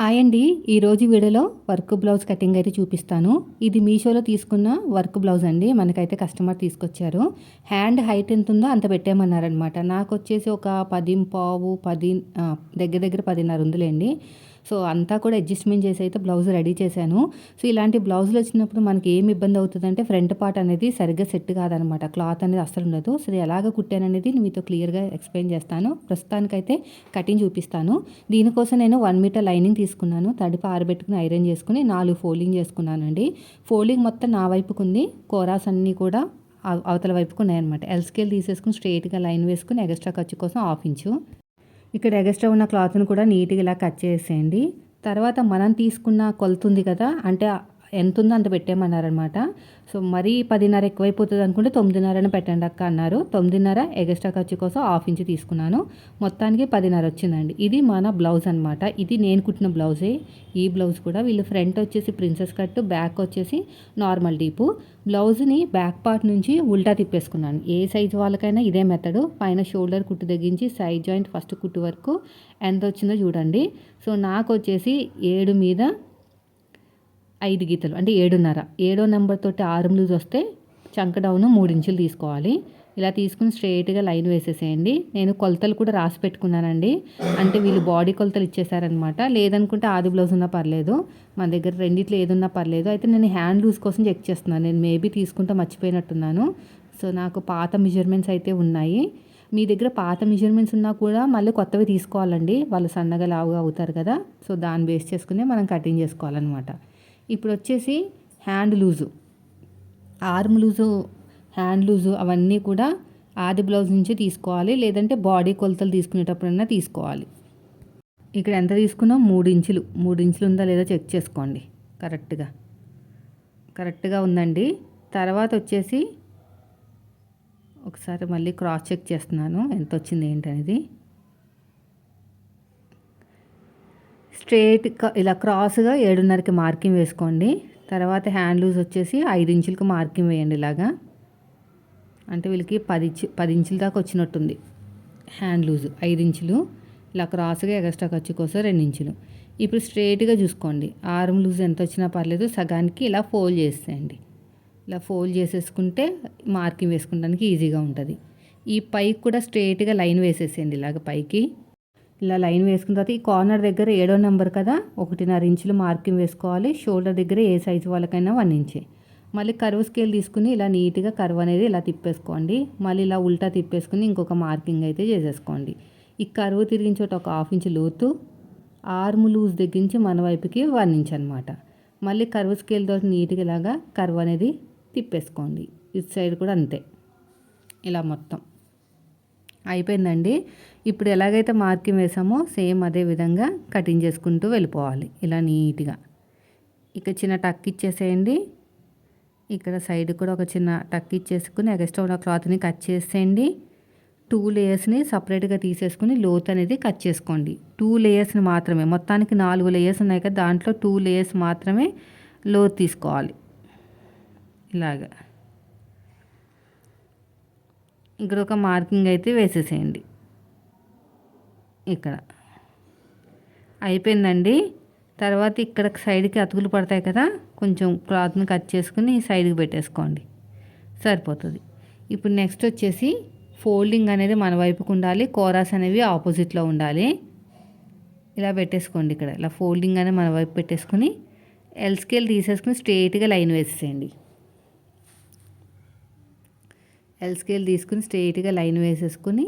Hi అండి. ఈరోజు వీడియోలో వర్క్ బ్లౌజ్ కటింగ్ అయితే చూపిస్తాను. ఇది మీషోలో తీసుకున్న వర్క్ బ్లౌజ్ అండి. మనకైతే కస్టమర్ తీసుకొచ్చారు. హ్యాండ్ హైట్ ఎంత ఉందో అంత పెట్టేయమన్నారనమాట నాకు వచ్చేసి ఒక పది పావు పది దగ్గర దగ్గర పదిన్నర ఉందిలేండి. సో అంతా కూడా అడ్జస్ట్మెంట్ చేసి అయితే బ్లౌజ్ రెడీ చేశాను. సో ఇలాంటి బ్లౌజులు వచ్చినప్పుడు మనకి ఏమి ఇబ్బంది అవుతుందంటే ఫ్రంట్ పార్ట్ అనేది సరిగ్గా సెట్ కాదనమాట. క్లాత్ అనేది అస్సలు ఉండదు. సో ఎలాగ కుట్టాననేది మీతో క్లియర్గా ఎక్స్ప్లెయిన్ చేస్తాను. ప్రస్తుతానికైతే కటింగ్ చూపిస్తాను. దీనికోసం నేను వన్ మీటర్ లైనింగ్ తీసుకున్నాను. తడిపి ఆరబెట్టుకుని ఐరన్ చేసుకుని నాలుగు ఫోల్డింగ్ చేసుకున్నానండి. ఫోల్డింగ్ మొత్తం నా వైపుకు ఉంది. కోరాస్ అన్నీ కూడా అవతల వైపుకు ఉన్నాయన్నమాట. ఎల్ స్కేల్ తీసేసుకుని స్ట్రైట్గా లైన్ వేసుకుని ఎక్స్ట్రా ఖర్చు కోసం హాఫ్ ఇంచు. ఇక్కడ ఎగస్ట్రా ఉన్న క్లాత్ని కూడా నీట్గా ఇలా కట్ చేసేయండి. తర్వాత మనం తీసుకున్న కొలుతుంది కదా అంటే ఎంత ఉందో అంత పెట్టేయమన్నారనమాట సో మరీ పదిన్నర ఎక్కువైపోతుంది అనుకుంటే తొమ్మిదిన్నరనే పెట్టండి అక్క అన్నారు. తొమ్మిదిన్నర ఎగస్ట్రా ఖర్చు కోసం హాఫ్ ఇంచ్ తీసుకున్నాను. మొత్తానికి పదిన్నర వచ్చిందండి. ఇది మన బ్లౌజ్ అనమాట ఇది నేను కుట్టిన బ్లౌజే. ఈ బ్లౌజ్ కూడా వీళ్ళు ఫ్రంట్ వచ్చేసి ప్రిన్సెస్ కట్ బ్యాక్ వచ్చేసి నార్మల్ డీపు. బ్లౌజ్ని బ్యాక్ పార్ట్ నుంచి ఉల్టా తిప్పేసుకున్నాను. ఏ సైజు వాళ్ళకైనా ఇదే మెథడ్. పైన షోల్డర్ కుట్టు తగ్గించి సైడ్ జాయింట్ ఫస్ట్ కుట్టు వరకు ఎంత వచ్చిందో చూడండి. సో నాకు వచ్చేసి ఏడు మీద ఐదు గీతలు అంటే ఏడున్నర. ఏడో నెంబర్ తోటి ఆరు లూజ్ వస్తే చంక డౌన్ మూడు ఇంచులు తీసుకోవాలి. ఇలా తీసుకుని స్ట్రైట్గా లైన్ వేసేసేయండి. నేను కొలతలు కూడా రాసి పెట్టుకున్నానండి. అంటే వీళ్ళు బాడీ కొలతలు ఇచ్చేసారనమాట. లేదనుకుంటే ఆది బ్లౌజ్ ఉన్నా పర్లేదు. మన దగ్గర రెండిట్లో ఏదున్నా పర్లేదు. అయితే నేను హ్యాండ్ లూజ్ కోసం చెక్ చేస్తున్నాను. నేను మేబీ తీసుకుంటే మర్చిపోయినట్టున్నాను. సో నాకు పాత మెజర్మెంట్స్ అయితే ఉన్నాయి. మీ దగ్గర పాత మెజర్మెంట్స్ ఉన్నా కూడా మళ్ళీ కొత్తవి తీసుకోవాలండి. వాళ్ళు సన్నగా లావుగా అవుతారు కదా. సో దాన్ని బేస్ చేసుకునే మనం కటింగ్ చేసుకోవాలన్నమాట. ఇప్పుడు వచ్చేసి hand loose. Arm loose hand loose అవన్నీ కూడా ఆది బ్లౌజ్ నుంచి తీసుకోవాలి. లేదంటే బాడీ కొలతలు తీసుకునేటప్పుడైనా తీసుకోవాలి. ఇక్కడ ఎంత తీసుకున్నాం? మూడు ఇంచులు. మూడు ఇంచులు ఉందా లేదా చెక్ చేసుకోండి. కరెక్ట్గా. కరెక్ట్గా ఉందండి. తర్వాత వచ్చేసి ఒకసారి మళ్ళీ క్రాస్ చెక్ చేస్తున్నాను. ఎంత వచ్చింది ఏంటనేది. స్ట్రేట్ ఇలా క్రాస్గా ఏడున్నరకి మార్కింగ్ వేసుకోండి. తర్వాత హ్యాండ్ లూజ్ వచ్చేసి ఐదు ఇంచులకు మార్కింగ్ వేయండి ఇలాగా. అంటే వీళ్ళకి పది పది ఇంచుల దాకా వచ్చినట్టుంది హ్యాండ్ లూజ్. ఐదు ఇంచులు. ఇలా క్రాస్గా ఎగస్ట్రా ఖర్చు కోసం రెండు ఇంచులు. ఇప్పుడు స్ట్రేట్గా చూసుకోండి. ఆర్మ్ లూజ్ ఎంత వచ్చినా పర్లేదు సగానికి ఇలా ఫోల్డ్ చేసేయండి. ఇలా ఫోల్డ్ చేసేసుకుంటే మార్కింగ్ వేసుకోవడానికి ఈజీగా ఉంటుంది. ఈ పైకి కూడా స్ట్రేట్గా లైన్ వేసేసేయండి ఇలాగ పైకి. ఇలా లైన్ వేసుకున్న తర్వాత ఈ కార్నర్ దగ్గర ఏడో నెంబర్ కదా ఒకటిన్నర ఇంచులు మార్కింగ్ వేసుకోవాలి. షోల్డర్ దగ్గర ఏ సైజు వాళ్ళకైనా వన్ ఇంచ్. మళ్ళీ కర్వ్ స్కేల్ తీసుకుని ఇలా నీట్గా కర్వ్ అనేది ఇలా తిప్పేసుకోండి. మళ్ళీ ఇలా ఉల్టా తిప్పేసుకుని ఇంకొక మార్కింగ్ అయితే చేసేసుకోండి. ఈ కర్వ్ తిరిగిన చోట ఒక హాఫ్ ఇంచ్ లోతు ఆర్మ్ లూజ్ దగ్గర నుంచి మన వైపుకి వన్ ఇంచ్ అనమాట మళ్ళీ కర్వ్ స్కేల్ తోటి నీట్గా ఇలాగా కర్వ్ అనేది తిప్పేసుకోండి. ఇటు సైడ్ కూడా అంతే. ఇలా మొత్తం. అయిపోయిందండి. ఇప్పుడు ఎలాగైతే మార్కింగ్ వేసామో సేమ్ అదే విధంగా కటింగ్ చేసుకుంటూ వెళ్ళిపోవాలి. ఇలా నీట్గా. ఇక చిన్న టక్ ఇచ్చేసేయండి. ఇక్కడ సైడ్ కూడా ఒక చిన్న టక్ ఇచ్చేసుకుని ఎగస్ట్రా ఉన్న క్లాత్ని కట్ చేసేయండి. టూ లేయర్స్ని సపరేట్గా తీసేసుకుని లోత్ అనేది కట్ చేసుకోండి. టూ లేయర్స్ని మాత్రమే. మొత్తానికి నాలుగు లేయర్స్ ఉన్నాయి కదా దాంట్లో టూ లేయర్స్ మాత్రమే లోత్ తీసుకోవాలి. ఇలాగా. ఇక్కడ ఒక మార్కింగ్ అయితే వేసేసేయండి. ఇక్కడ. అయిపోయిందండి. తర్వాత ఇక్కడ సైడ్కి అతుకులు పడతాయి కదా కొంచెం క్లాత్ని కట్ చేసుకుని సైడ్కి పెట్టేసుకోండి. సరిపోతుంది. ఇప్పుడు నెక్స్ట్ వచ్చేసి ఫోల్డింగ్ అనేది మన వైపుకు ఉండాలి కోరాస్ అనేవి ఆపోజిట్లో ఉండాలి. ఇలా పెట్టేసుకోండి ఇక్కడ. ఇలా ఫోల్డింగ్ అనేది మన వైపు పెట్టేసుకుని ఎల్ స్కేల్ తీసేసుకుని స్ట్రేట్గా లైన్ వేసేయండి ఎల్ స్కేల్ తీసుకుని స్ట్రైట్గా లైన్ వేసేసుకుని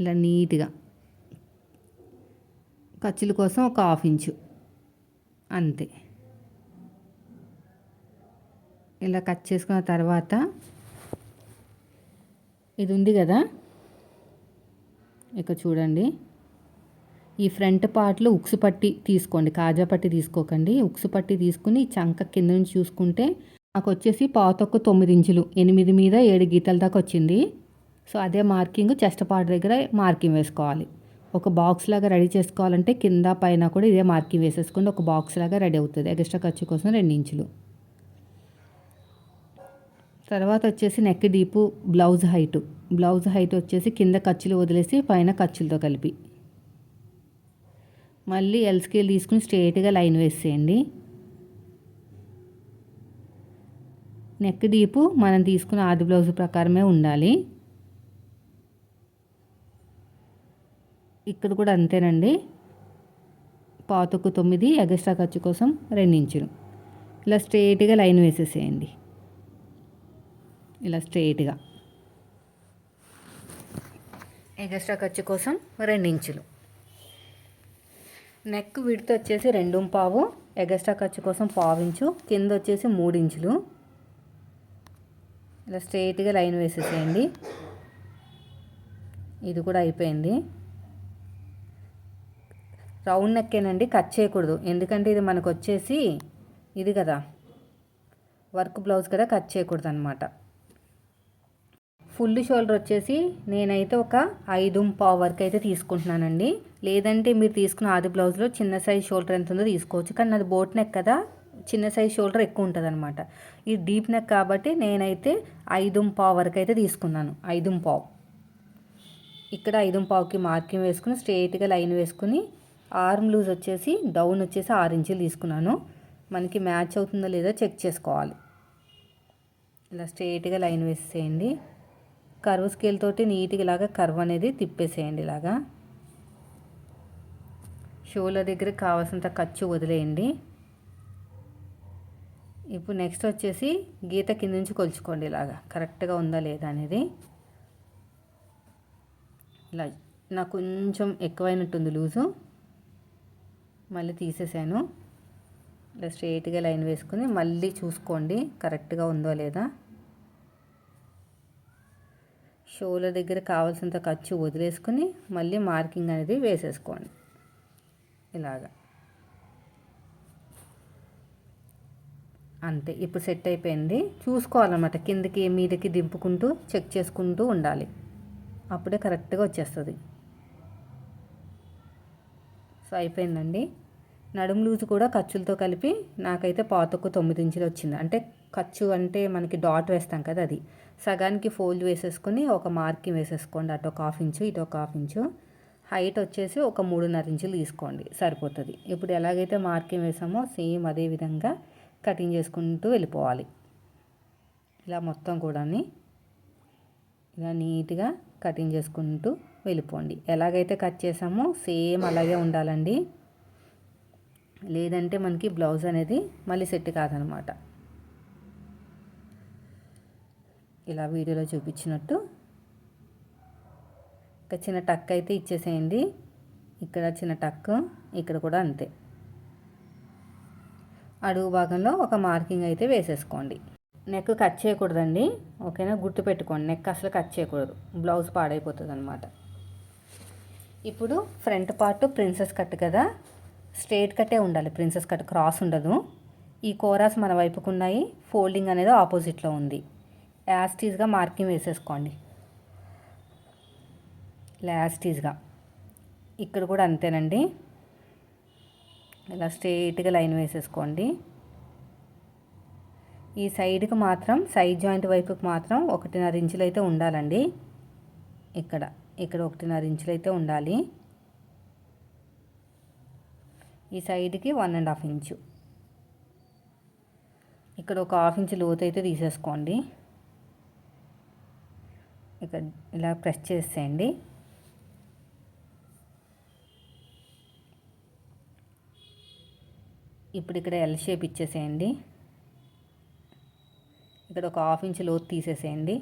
ఇలా నీట్గా ఖర్చుల కోసం ఒక హాఫ్ ఇంచు అంతే. ఇలా కట్ చేసుకున్న తర్వాత ఇది ఉంది కదా? ఇక చూడండి. ఈ ఫ్రంట్ పార్ట్లో ఉక్సు పట్టి తీసుకోండి. కాజా పట్టి తీసుకోకండి. ఉక్సు పట్టి తీసుకుని చంక కింద నుంచి చూసుకుంటే నాకు వచ్చేసి పాతొక్క తొమ్మిది ఇంచులు ఎనిమిది మీద ఏడు గీతల దాకా వచ్చింది సో అదే మార్కింగ్ చెస్ట్ పార్ట్ దగ్గర మార్కింగ్ వేసుకోవాలి. ఒక బాక్స్ లాగా రెడీ చేసుకోవాలంటే కింద పైన కూడా ఇదే మార్కింగ్ వేసేసుకుంటే ఒక బాక్స్ లాగా రెడీ అవుతుంది ఎక్స్ట్రా ఖర్చు కోసం రెండు ఇంచులు తర్వాత వచ్చేసి neck deep blouse height. Blouse height వచ్చేసి కింద ఖర్చులు వదిలేసి పైన ఖర్చులతో కలిపి. మళ్ళీ ఎల్ స్కేల్ తీసుకుని స్ట్రేట్గా లైన్ వేసేయండి. నెక్ డీపు మనం తీసుకున్న ఆది బ్లౌజ్ ప్రకారమే ఉండాలి. ఇక్కడ కూడా అంతేనండి. పాతకు తొమ్మిది ఎగస్ట్రా ఖర్చు కోసం రెండించులు. ఇలా స్ట్రేట్గా లైన్ వేసేసేయండి. ఇలా స్ట్రేట్గా. ఎగస్ట్రా ఖర్చు కోసం రెండించులు. నెక్ విడత వచ్చేసి రెండు పావు ఎగస్ట్రా ఖర్చు కోసం పావు ఇంచు కింద వచ్చేసి మూడు ఇంచులు. ఇలా స్ట్రైట్గా లైన్ వేసేసేయండి. ఇది కూడా అయిపోయింది. రౌండ్ నెక్కేనండి కట్ చేయకూడదు. ఎందుకంటే ఇది మనకు వచ్చేసి ఇది కదా వర్క్ బ్లౌజ్ కదా కట్ చేయకూడదు అనమాట ఫుల్ షోల్డర్ వచ్చేసి నేనైతే ఒక ఐదు పావు వరకు అయితే తీసుకుంటున్నానండి. లేదంటే మీరు తీసుకున్న ఆది బ్లౌజ్లో చిన్న సైజ్ షోల్డర్ ఎంత ఉందో తీసుకోవచ్చు. కానీ అది బోట్ నెక్ కదా చిన్న సైజ్ షోల్డర్ ఎక్కువ ఉంటుంది అనమాట ఈ డీప్ నెక్ కాబట్టి నేనైతే ఐదు పావు వరకు అయితే తీసుకున్నాను. ఐదు పావు. ఇక్కడ ఐదు పావుకి మార్కింగ్ వేసుకుని స్ట్రైట్గా లైన్ వేసుకుని ఆర్మ్ లూజ్ వచ్చేసి డౌన్ వచ్చేసి ఆరు ఇంచులు తీసుకున్నాను. మనకి మ్యాచ్ అవుతుందో లేదో చెక్ చేసుకోవాలి. ఇలా స్ట్రెయిట్గా లైన్ వేసేయండి కర్వ్ స్కేల్ తోటి నీట్గా ఇలాగా కర్వ్ అనేది తిప్పేసేయండి ఇలాగా. షోల దగ్గర కావాల్సినంత ఖర్చు వదిలేయండి. ఇప్పుడు నెక్స్ట్ వచ్చేసి గీత కింద నుంచి కొలుచుకోండి ఇలాగా. కరెక్ట్గా ఉందా లేదా అనేది. ఇలా నాకు కొంచెం ఎక్కువైనట్టుంది లూజు. మళ్ళీ తీసేసాను. ఇలా స్ట్రైట్గా లైన్ వేసుకుని మళ్ళీ చూసుకోండి కరెక్ట్గా ఉందో లేదా. షోల దగ్గర కావాల్సినంత ఖర్చు వదిలేసుకుని మళ్ళీ మార్కింగ్ అనేది వేసేసుకోండి. ఇలాగా. అంతే. ఇప్పుడు సెట్ అయిపోయింది. చూసుకోవాలన్నమాట. కిందకి మీదకి దింపుకుంటూ చెక్ చేసుకుంటూ ఉండాలి. అప్పుడే కరెక్ట్గా వచ్చేస్తుంది. సో అయిపోయిందండి. నడుము లూజు కూడా ఖర్చులతో కలిపి నాకైతే పాతకు తొమ్మిది ఇంచులు వచ్చింది. అంటే ఖర్చు అంటే మనకి డాట్ వేస్తాం కదా అది. సగానికి ఫోల్డ్ వేసేసుకొని ఒక మార్కింగ్ వేసేసుకోండి. అటు ఒక హాఫ్ ఇంచు ఇటు ఒక హాఫ్ ఇంచు. హైట్ వచ్చేసి ఒక మూడున్నర ఇంచులు తీసుకోండి. సరిపోతుంది. ఇప్పుడు ఎలాగైతే మార్కింగ్ వేసామో సేమ్ అదే విధంగా కటింగ్ చేసుకుంటూ వెళ్ళిపోవాలి. ఇలా మొత్తం కూడా ఇలా నీట్గా కటింగ్ చేసుకుంటూ వెళ్ళిపోండి. ఎలాగైతే కట్ చేసామో సేమ్ అలాగే ఉండాలండి. లేదంటే మనకి బ్లౌజ్ అనేది మళ్ళీ సెట్ కాదనమాట. ఇలా వీడియోలో చూపించినట్టు ఒక చిన్న టక్ అయితే ఇచ్చేసేయండి. ఇక్కడ చిన్న టక్ ఇక్కడ కూడా అంతే. అడుగు భాగంలో ఒక మార్కింగ్ అయితే వేసేసుకోండి. నెక్ కట్ చేయకూడదండి. ఓకేనా? గుర్తు పెట్టుకోండి. నెక్ అసలు కట్ చేయకూడదు. బ్లౌజ్ పాడైపోతుంది అనమాట ఇప్పుడు ఫ్రంట్ పార్ట్ ప్రిన్సెస్ కట్ కదా? స్ట్రేట్ కట్టే ఉండాలి. ప్రిన్సెస్ కట్ క్రాస్ ఉండదు. ఈ కోరాస్ మన వైపుకు ఉన్నాయి. ఫోల్డింగ్ అనేది ఆపోజిట్లో ఉంది. యాస్టీజ్గా మార్కింగ్ వేసేసుకోండి. యాస్టీస్గా ఇక్కడ కూడా అంతేనండి. ఇలా స్ట్రైట్గా లైన్ వేసేసుకోండి. ఈ సైడ్కి మాత్రం సైడ్ జాయింట్ వైపుకి మాత్రం ఒకటిన్నర ఇంచులు అయితే ఉండాలండి. ఇక్కడ ఇక్కడ ఒకటిన్నర ఇంచులు అయితే ఉండాలి. ఈ సైడ్కి వన్ అండ్ హాఫ్ ఇంచు. ఇక్కడ ఒక హాఫ్ ఇంచు లోతు అయితే తీసేసుకోండి. ఇక్కడ ఇలా ప్రెస్ చేసేయండి. ఇప్పుడు ఇక్కడ ఎల్ షేప్ ఇచ్చేసేయండి. ఇక్కడ ఒక హాఫ్ ఇంచ్ లోతు తీసేసేయండి.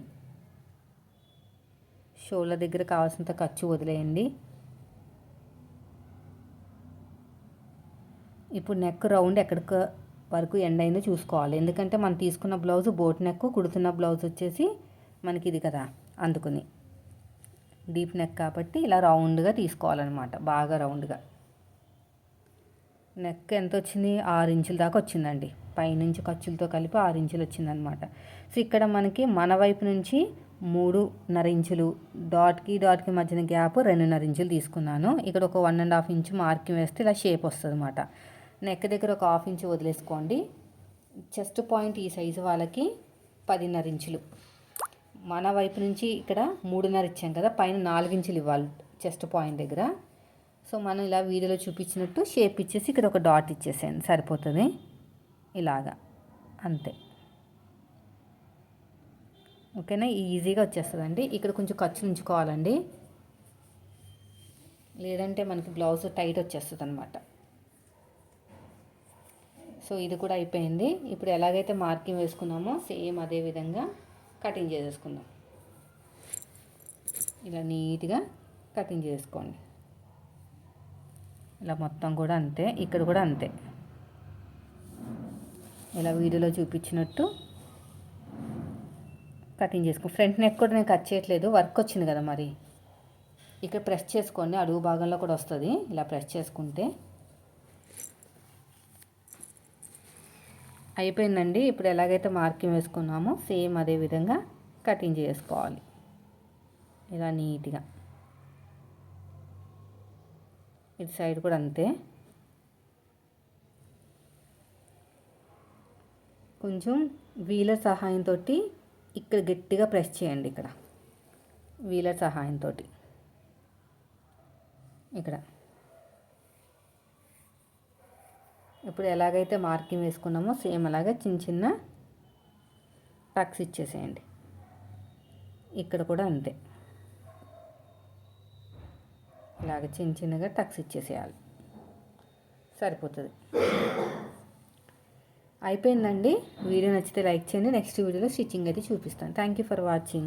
షోల్డర్ దగ్గర కావాల్సినంత ఖర్చు వదిలేయండి. ఇప్పుడు నెక్ రౌండ్ ఎక్కడికి వరకు ఎండ్ అయిందో చూసుకోవాలి. ఎందుకంటే మనం తీసుకున్న బ్లౌజ్ బోట్ నెక్ కుడుతున్న బ్లౌజ్ వచ్చేసి మనకి ఇది కదా అందుకుని. డీప్ నెక్ కాబట్టి ఇలా రౌండ్గా తీసుకోవాలన్నమాట బాగా రౌండ్గా నెక్ ఎంత వచ్చింది? ఆరు ఇంచుల దాకా వచ్చిందండి. పైనుంచి ఖర్చులతో కలిపి ఆరు ఇంచులు వచ్చిందనమాట సో ఇక్కడ మనకి మన వైపు నుంచి మూడున్నర ఇంచులు డాట్కి డాట్కి మధ్యన గ్యాప్ రెండున్నర ఇంచులు తీసుకున్నాను. ఇక్కడ ఒక one and half inch marking వేస్తే ఇలా షేప్ వస్తుంది అనమాట నెక్ దగ్గర ఒక హాఫ్ ఇంచు వదిలేసుకోండి. చెస్ట్ పాయింట్ ఈ సైజు వాళ్ళకి పదిన్నర ఇంచులు. మన వైపు నుంచి ఇక్కడ మూడున్నర ఇచ్చాం కదా పైన నాలుగు ఇంచులు ఇవ్వాలి చెస్ట్ పాయింట్ దగ్గర. సో మనం ఇలా వీడియోలో చూపించినట్టు షేప్ ఇచ్చేసి ఇక్కడ ఒక డాట్ ఇచ్చేసేయండి సరిపోతుంది. ఇలాగా అంతే. ఓకేనా? ఈజీగా వచ్చేస్తుందండి. ఇక్కడ కొంచెం ఖర్చు ఉంచుకోవాలండి. లేదంటే మనకి బ్లౌజ్ టైట్ వచ్చేస్తుంది అనమాట సో ఇది కూడా అయిపోయింది. ఇప్పుడు ఎలాగైతే మార్కింగ్ వేసుకున్నామో సేమ్ అదే విధంగా కటింగ్ చేసేసుకుందాం. ఇలా నీట్గా కటింగ్ చేసుకోండి. ఇలా మొత్తం కూడా అంతే ఇక్కడ కూడా అంతే. ఇలా వీడియోలో చూపించినట్టు కటింగ్ చేసుకో. ఫ్రంట్ నెక్ కూడా నేను కట్ చేయట్లేదు వర్క్ వచ్చింది కదా మరి. ఇక్కడ ప్రెస్ చేసుకోండి అడుగు భాగంలో కూడా వస్తుంది. ఇలా ప్రెస్ చేసుకుంటే అయిపోయిందండి. ఇప్పుడు ఎలాగైతే మార్కింగ్ వేసుకున్నామో సేమ్ అదే విధంగా కటింగ్ చేసుకోవాలి. ఇలా నీట్గా. ఇటు సైడ్ కూడా అంతే. కొంచెం వీలర్ సహాయంతో ఇక్కడ గట్టిగా ప్రెస్ చేయండి ఇక్కడ. వీలర్ సహాయంతో ఇక్కడ. ఇప్పుడు ఎలాగైతే మార్కింగ్ వేసుకున్నామో సేమ్ అలాగే చిన్న చిన్న టక్స్ ఇచ్చేసేయండి. ఇక్కడ కూడా అంతే. ఇలాగ చిన్న చిన్నగా టక్స్ ఇచ్చేసేయాలి. సరిపోతుంది. అయిపోయిందండి. వీడియో నచ్చితే లైక్ చేయండి. నెక్స్ట్ వీడియోలో స్టిచ్చింగ్ అయితే చూపిస్తాను. Thank you for watching